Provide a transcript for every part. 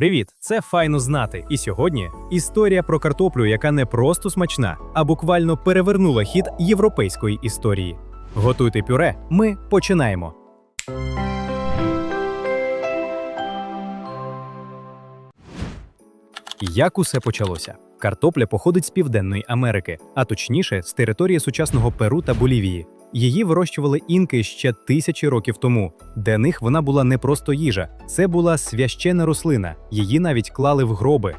Привіт, це файно знати. І сьогодні історія про картоплю, яка не просто смачна, а буквально перевернула хід європейської історії. Готуйте пюре. Ми починаємо. Як усе почалося? Картопля походить з Південної Америки, а точніше з території сучасного Перу та Болівії. Її вирощували інки ще тисячі років тому. Для них вона була не просто їжа, це була священна рослина, її навіть клали в гроби.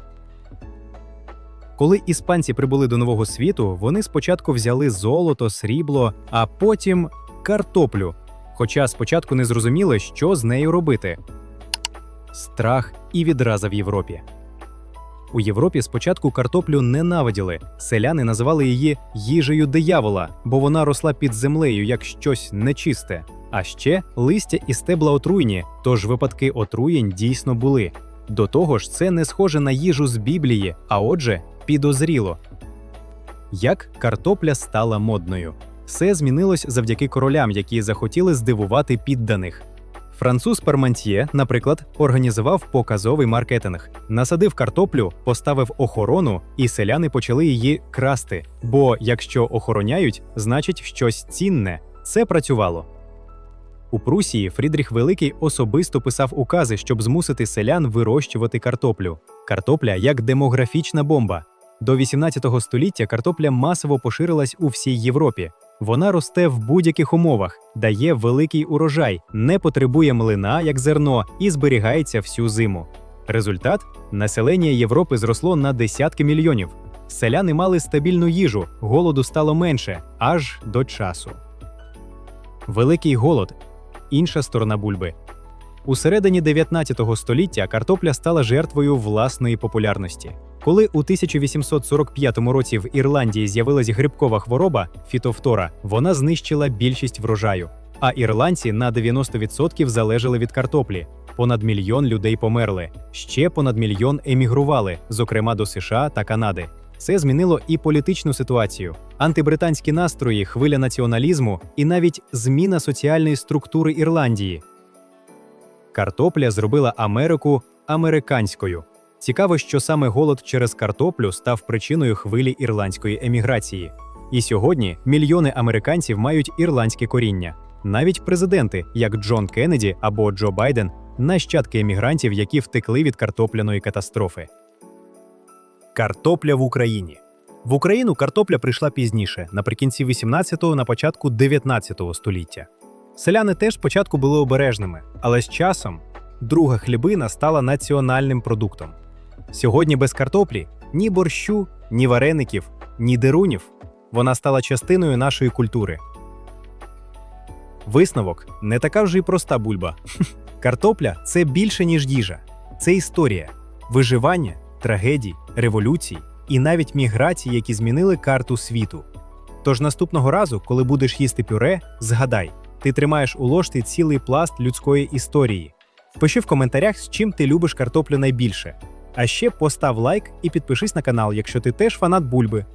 Коли іспанці прибули до нового світу, вони спочатку взяли золото, срібло, а потім картоплю. Хоча спочатку не зрозуміли, що з нею робити. Страх і відраза в Європі. У Європі спочатку картоплю ненавиділи. Селяни називали її їжею диявола, бо вона росла під землею як щось нечисте. А ще листя і стебла отруйні, тож випадки отруєнь дійсно були. До того ж, це не схоже на їжу з Біблії, а отже, підозріло. Як картопля стала модною? Все змінилось завдяки королям, які захотіли здивувати підданих. Француз Пармантьє, наприклад, організував показовий маркетинг, насадив картоплю, поставив охорону, і селяни почали її красти. Бо якщо охороняють, значить щось цінне. Це працювало. У Прусії Фрідріх Великий особисто писав укази, щоб змусити селян вирощувати картоплю. Картопля як демографічна бомба. До 18 століття картопля масово поширилась у всій Європі. Вона росте в будь-яких умовах, дає великий урожай, не потребує млина як зерно і зберігається всю зиму. Результат населення Європи зросло на десятки мільйонів. Селяни мали стабільну їжу, голоду стало менше аж до часу. Великий голод інша сторона бульби. У середині 19 століття картопля стала жертвою власної популярності. Коли у 1845 році в Ірландії з'явилась грибкова хвороба фітофтора, вона знищила більшість врожаю. А ірландці на 90% залежали від картоплі. Понад мільйон людей померли. Ще понад мільйон емігрували, зокрема до США та Канади. Це змінило і політичну ситуацію, антибританські настрої, хвиля націоналізму і навіть зміна соціальної структури Ірландії. Картопля зробила Америку американською. Цікаво, що саме голод через картоплю став причиною хвилі ірландської еміграції. І сьогодні мільйони американців мають ірландське коріння. Навіть президенти, як Джон Кеннеді або Джо Байден, нащадки емігрантів, які втекли від картопляної катастрофи. Картопля в Україні. В Україну картопля прийшла пізніше, наприкінці 18-го, на початку 19-го століття. Селяни теж спочатку були обережними, але з часом друга хлібина стала національним продуктом. Сьогодні без картоплі ні борщу, ні вареників, ні дерунів. Вона стала частиною нашої культури. Висновок не така вже й проста бульба. Картопля це більше, ніж їжа. Це історія, виживання, трагедій, революцій і навіть міграцій, які змінили карту світу. Тож наступного разу, коли будеш їсти пюре, згадай, ти тримаєш у ложці цілий пласт людської історії. Пиши в коментарях, з чим ти любиш картоплю найбільше. А ще постав лайк і підпишись на канал, якщо ти теж фанат бульби.